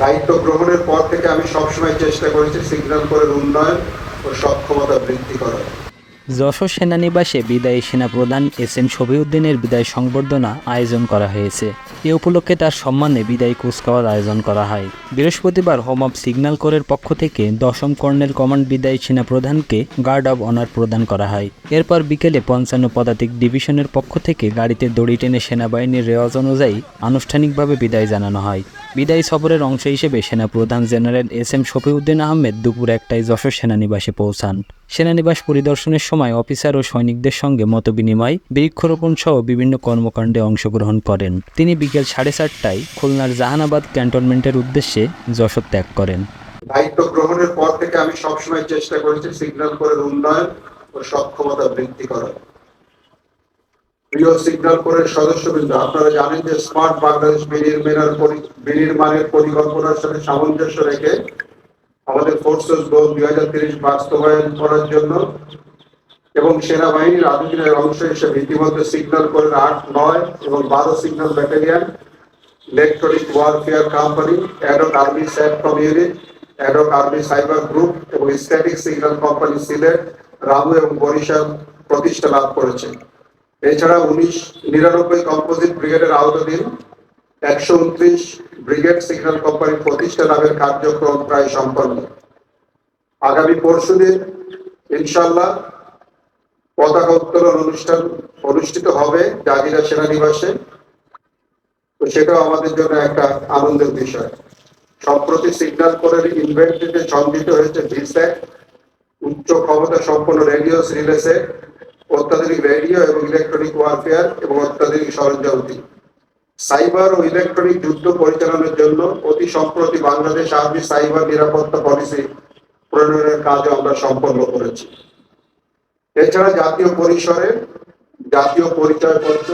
দায়িত্ব গ্রহণের পর থেকে আমি সবসময় চেষ্টা করেছি সিগন্যাল কোরের উন্নয়ন ও সক্ষমতা বৃদ্ধি করার। যশোর সেনানিবাসে বিদায়ী সেনাপ্রধান এস এম শফিউদ্দিনের বিদায় সংবর্ধনা আয়োজন করা হয়েছে। এ উপলক্ষে তার সম্মানে বিদায়ী কুচকাওয়ার আয়োজন করা হয়। বৃহস্পতিবার হোম অফ সিগন্যাল কোরের পক্ষ থেকে দশম কর্নেল কমান্ড বিদায়ী সেনাপ্রধানকে গার্ড অব অনার প্রদান করা হয়। এরপর বিকেলে পঞ্চান্ন পদাতিক ডিভিশনের পক্ষ থেকে গাড়িতে দড়ি টেনে সেনাবাহিনীর রেওয়াজ অনুযায়ী আনুষ্ঠানিকভাবে বিদায় জানানো হয়। বিদায়ী সফরের অংশ হিসেবে সেনাপ্রধান general S M Shafiuddin Ahmed দুপুর একটায় যশোর সেনানিবাসে পৌঁছান। সেনানিবাস পরিদর্শনের সময় অফিসার ও সৈনিকদের সঙ্গে মতবিনিময় বৃক্ষরোপণ সহ বিভিন্ন কর্মকাণ্ডে অংশগ্রহণ করেন। তিনি বিকেল সাড়ে চারটায় খুলনার জাহানাবাদ ক্যান্টনমেন্টের উদ্দেশ্যে যশোর ত্যাগ করেন। দায়িত্ব গ্রহণের পর থেকে আমি সবসময় চেষ্টা করেছি সিগন্যাল কোরের উন্নয়ন ও সক্ষমতা বৃদ্ধি করার। প্রিয় সিগন্যাল কোরের সদস্যবৃন্দ, আপনারা জানেন যে স্মার্ট বাংলাদেশ বিনির্মাণের বিনির্মাণের পরিকল্পনার সাথে সামঞ্জস্য রেখে আমাদের ফোর্সেস গোল দুই হাজার তিরিশ বাস্তবায়ন করার জন্য এবং সেনাবাহিনীর আধুনিকের অংশ হিসেবে ইতিমধ্যে সিগন্যাল কোরের আট, নয় এবং বারো signal battalion electronic warfare company ad hoc army sat from unit ad hoc army cyber group এবং static signal company Sylhet Ramu এবং বরিশাল প্রতিষ্ঠা লাভ করেছে। এছাড়া উনিশ নিরানব্বই কম্পোজিট ব্রিগেডের আওতাধীন একশো উনত্রিশ ব্রিগেড সিগন্যাল কোম্পানি প্রতিষ্ঠা লাভের কার্যক্রম প্রায় সম্পন্ন। আগামী পরশুদিন ইনশাল্লাহ পতাকা উত্তোলন অনুষ্ঠান অনুষ্ঠিত হবে জাজিরা সেনানিবাসে। তো সেটাও আমাদের জন্য একটা আনন্দের বিষয়। সম্প্রতি সিগন্যাল কোরের ইনভেন্টরিতে সংযুক্ত হয়েছে ভিস্যাক উচ্চ ক্ষমতা সম্পন্ন রেডিও রিলেসে অত্যাধুনিক রেডিও এবং ইলেকট্রনিক ওয়ারফেয়ার এবং অত্যাধুনিক সরঞ্জামটি সাইবার ও ইলেকট্রনিক যুদ্ধ পরিচালনার জন্য অতি সম্প্রতি বাংলাদেশ আর্মি সাইবার নিরাপত্তা পলিসি প্রণয়নের কাজও আমরা সম্পন্ন করেছি। এছাড়া জাতীয় পরিসরে জাতীয় পরিচয়পত্র,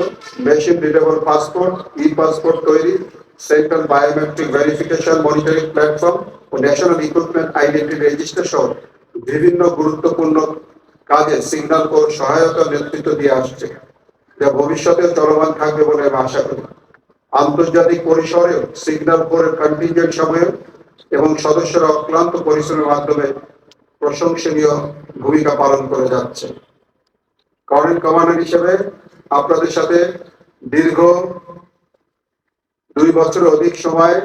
machine readable passport e passport তৈরি, central biometric verification monitoring platform ও ন্যাশনাল ইকুইপমেন্ট আইডেন্টি রেজিস্টার সহ বিভিন্ন গুরুত্বপূর্ণ কাজে সিগন্যাল কোর সহায়তা নেতৃত্ব দিয়ে আসছে। যা ভবিষ্যতেও চলমান থাকবে বলে আমি আশা করি। আন্তর্জাতিক পরিসরেও সিগন্যাল কোরের কন্টিনজেন্ট সময়ে এবং সদস্যরা অক্লান্ত পরিশ্রমের মাধ্যমে প্রশংসনীয় ভূমিকা পালন করে যাচ্ছে। কারেন্ট কমান্ডার হিসেবে আপনাদের সাথে দীর্ঘ দুই বছরের অধিক সময়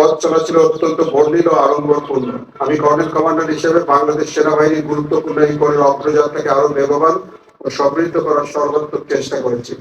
পথ চলা ছিল অত্যন্ত বর্ণিল আড়ম্বরপূর্ণ। আমি কর্নেল কমান্ডার হিসেবে বাংলাদেশ সেনাবাহিনীর গুরুত্বপূর্ণ এই করের অগ্রযাত্রাকে আরও বেগবান ও সমৃদ্ধ করার সর্বাত্মক চেষ্টা করেছি।